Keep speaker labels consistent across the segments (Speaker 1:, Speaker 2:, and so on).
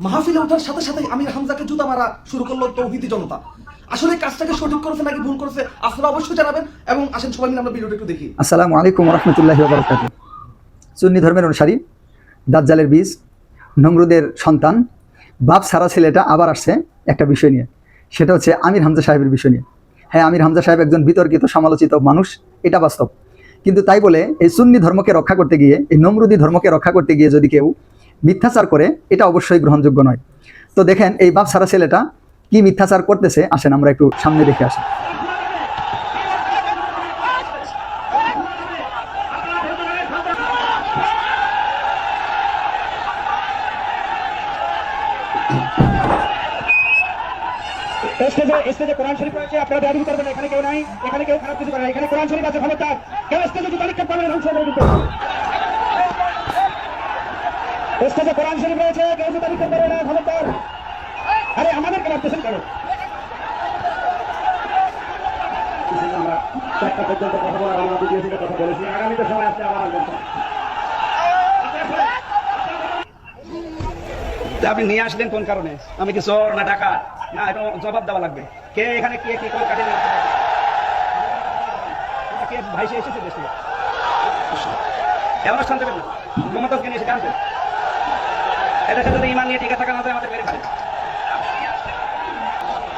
Speaker 1: মাহফিলে ওঠার সাথে সাথে আমির হামজাকে জুতা মারা শুরু করল তৌহিদি জনতা। আসলে কাজটাকে সঠিক করেছে নাকি ভুল করেছে আপনারা অবশ্যই জানাবেন এবং আসেন সবাই মিলে আমরা ভিডিওটা একটু দেখি।
Speaker 2: আসসালামু আলাইকুম রহমতুল্লাহি বারকাত সুন্নি ধর্মের অনুসারী, দাজ্জালের বীজ, নমরুদের সন্তান, বাপ সারা ছেলেটা আবার আসছে একটা বিষয় নিয়ে। সেটা হচ্ছে আমির হামজা সাহেবের বিষয় নিয়ে। হ্যাঁ আমির হামজা সাহেব একজন বিতর্কিত, সমালোচিত মানুষ, এটা বাস্তব। কিন্তু তাই বলে এই সুন্নি ধর্মকে রক্ষা করতে গিয়ে, এই নমরুদি ধর্মকে রক্ষা করতে গিয়ে যদি কেউ মিথ্যাচার করে, এটা অবশ্যই গ্রহণযোগ্য নয়। তো দেখেন, এই বাপ সারা ছেলেটা কি মিথ্যাচার করতেছে? আসেন, আমরা একটু সামনে দেখে আসি।
Speaker 3: আপনারা এখানে কেউ নাই, এখানে কেউ খারাপ কিছু করে এখানে কোরআন শরীফ আছে, খবরদার। কেউ স্টেজে যদি পরীক্ষা করবেন ধ্বংস হবে কোরআন শরীফ রয়েছে কেউ করবে না খবরদার আরে আমাদেরকে কেন আপনি নিয়ে আসলেন কোন কারণে? আমি কি চোর না টাকা না এটা জবাব দেওয়া লাগবে। কে এখানে কে কি করে কাটে কে ভাই সে এসেছে দেশ এমন শান্ত মমতাজকে নিয়ে এসে কানছে এটার সাথে যদি ইমান নিয়ে টিকে থাকা না যায় আমাদের মেরে ফেলে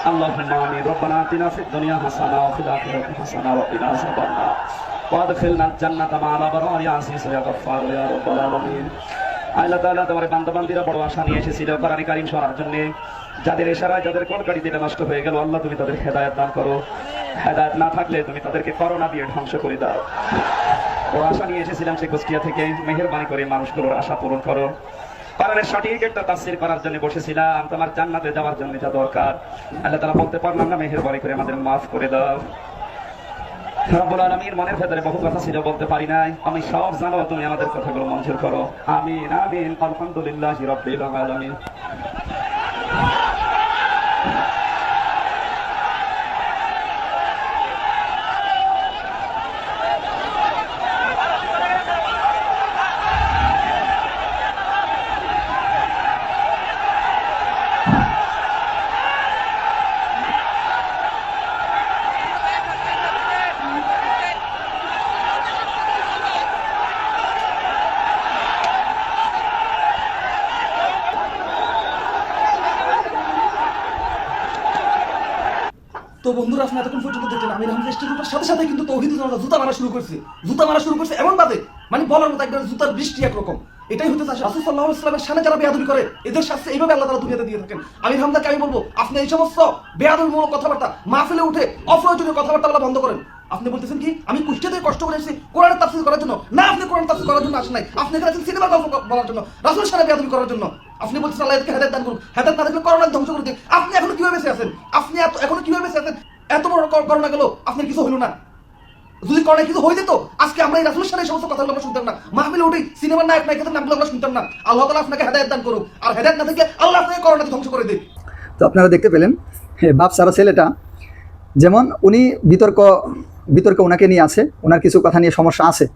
Speaker 3: اللهم آمين ربنا آتنا في الدنيا حسنة وفي الآخرة حسنة وقنا عذاب النار وادخلنا الجنة مع الأبرار يا عزيز يا غفار يا رب العالمين আল্লাহ তাআলা তোমার বান্দাবান্দিরা বড় আশা নিয়ে এসেছিল কোরআন কারীম শোনার জন্য যাদের ইশারায় যাদের কলকারি দিলে নষ্ট হয়ে গেল আল্লাহ তুমি তাদের হেদায়েত দান করো হেদায়েত না থাকলে তুমি তাদেরকে করোনা দিয়ে ধ্বংস করে দাও বড় আশা নিয়ে এসেছিলাম সে কুষ্টিয়া থেকে মেহেরবানি করে মানুষগুলোর আশা পূরণ করো কোরআনের সঠিক একটা তাফসীর করার জন্য বসেছিলাম। তোমার জান্নাতে যাওয়ার জন্য যা দরকার। আল্লাহ তাআলা বলতে পারলাম না, মেহেরবানি করে আমাদের মাফ করে দাও। রব্বুল আলামিন মনের ভেতরে বহু কথা ছিল, বলতে পারি নাই। আমি সব জানো, তুমি আমাদের কথাগুলো মঞ্জুর করো। আমিন আমিন। আলহামদুলিল্লাহ রাব্বিল আলামিন।
Speaker 1: তো বন্ধুরা আপনি এতক্ষণ পর্যন্ত দেখলেন আমির রাহুল ওঠার সাথে সাথে কিন্তু তৌহিদ জনতা জুতা মারা শুরু করছে। জুতা মারা শুরু করছে এমন বাদে মানে বলার মতো একবার জুতার বৃষ্টি একরকম। এটাই হতে চাষ রাসুল সাল্লাহ ইসলামের সামনে যারা বেয়াদবি করে, এদের শাস্তি এইভাবে আল্লাহ তারা দুনিয়াতে দিয়ে থাকেন। আমি হামদাকে আমি বলব, আপনি এই সমস্ত বেয়াদবিমূলক কথাবার্তা মাহফিলে উঠে অপ্রয়োজনীয় কথাবার্তা আল্লাহ বন্ধ করেন। আপনি বলতেছেন কি আমি কুষ্টিয়া থেকে কষ্ট করে এসেছি কোরআনের তাফসীর করার জন্য। না আপনি কোরআন তাফসীর করার জন্য আসেন নাই। আপনি এখানে আছেন সিনেমা গল্প বলার জন্য রাসূলের সাথে বেয়াদবি করার জন্য। আপনি বলছেন আল্লাহ এদেরকে হেদায়েত দান করুন হেদায়েত না দেখলে করোনা ধ্বংস করে দিন আপনি এখনও কীভাবে বেঁচে আছেন? আপনি এত এখনও কীভাবে বেঁচে আছেন? এত বড় করোনা গেল আপনার কিছু হইল না। যদি করোনা কিছু হয়ে যেত আজকে আমরা এই রাসূলের সাথে সমস্ত কথাগুলো আমরা শুনতাম না। মাহফিলে উঠেই সিনেমার নায়ক নায়িকাদের নামগুলো আমরা শুনতাম না। আল্লাহ তাআলা আপনাকে হেদায়েত দান করুক। আর হেদায়েত না থাকলে আল্লাহ আপনাকে করোনাকে ধ্বংস করে দিক।
Speaker 2: তো আপনারা দেখতে পেলেন হে, বাপ সারা ছেলেটা যেমন উনি বিতর্ক বিতর্ক ওনাকে নিয়ে আছে ওনার কিছু কথা নিয়ে সমস্যা আছে।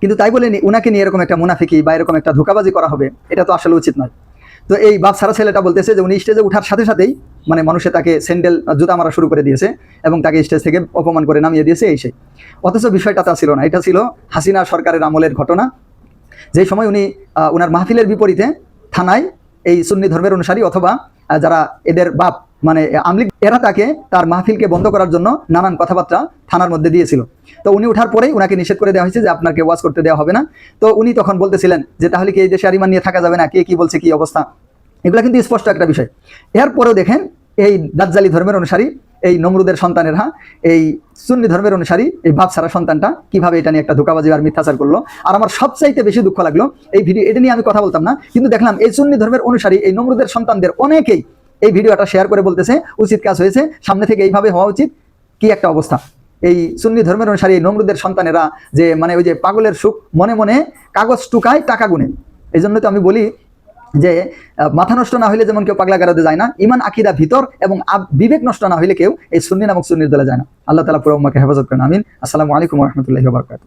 Speaker 2: কিন্তু তাই বলে ওনাকে নিয়ে এরকম একটা মুনাফিকি বা এরকম একটা ধোকাবাজি করা হবে, এটা তো আসলে উচিত নয়। তো এই বাপ সারা ছেলেটা বলতেছে যে উনি স্টেজে ওঠার সাথে সাথেই মানে মানুষে তাকে স্যান্ডেল জুতা মারা শুরু করে দিয়েছে এবং তাকে স্টেজ থেকে অপমান করে নামিয়ে দিয়েছে, এই সেই অথচ বিষয়টা তা ছিল না, এটা ছিল হাসিনা সরকারের আমলের ঘটনা। যেই সময় উনি ওনার মাহফিলের বিপরীতে থানায় এই সুন্নি ধর্মের অনুসারী অথবা যারা এদের বাপ মানে আমলিক এরা তাকে তার মাহফিলকে বন্ধ করার জন্য নানান কথাবার্তা থানার মধ্যে দিয়েছিল। তো উনি ওঠার পরেই ওনাকে নিষেধ করে দেওয়া হয়েছে যে আপনাকে ওয়াজ করতে দেওয়া হবে না। তো উনি তখন বলতেছিলেন যে, তাহলে কি এই দেশে আরিমান নিয়ে থাকা যাবে না? কে কি বলছে, কি অবস্থা? এগুলো কিন্তু স্পষ্ট একটা বিষয়। এরপরেও দেখেন, এই দাজ্জালি ধর্মের অনুসারী এই নমরুদের সন্তানেরা এই সুন্নি ধর্মের অনুসারী এই বাপ সারা সন্তানটা কীভাবে এটা নিয়ে একটা ধোকাবাজি আর মিথ্যাচার করল? আর আমার সবচাইতে বেশি দুঃখ লাগল, এই ভিডিও, এটা নিয়ে আমি কথা বলতাম না, কিন্তু দেখলাম এই সুন্নি ধর্মের অনুসারী, এই নমরুদের সন্তানদের অনেকেই এই ভিডিওটা শেয়ার করে বলতেছে, উচিত কাজ হয়েছে, সামনে থেকে এইভাবে হওয়া উচিত। কি একটা অবস্থা। এই সুন্নি ধর্মের অনুসারী, এই নমরুদের সন্তানেরা যে মানে ওই যে পাগলের সুখ মনে মনে কাগজ টুকায় টাকা গুনে। এই জন্য তো আমি বলি যে মাথা নষ্ট না হইলে যেমন কেউ পাগলা গারাতে যায় না, ইমান, আকিদা ভিতর এবং বিবেক নষ্ট না হইলে কেউ এই সুন্নি নামক সুন্নির দলে যায় না। আল্লাহ তালা পুরো আমাকে হেফাজত করেন, আমিন। আসসালামু আলাইকুম রহমতুল্লাহ বারকাত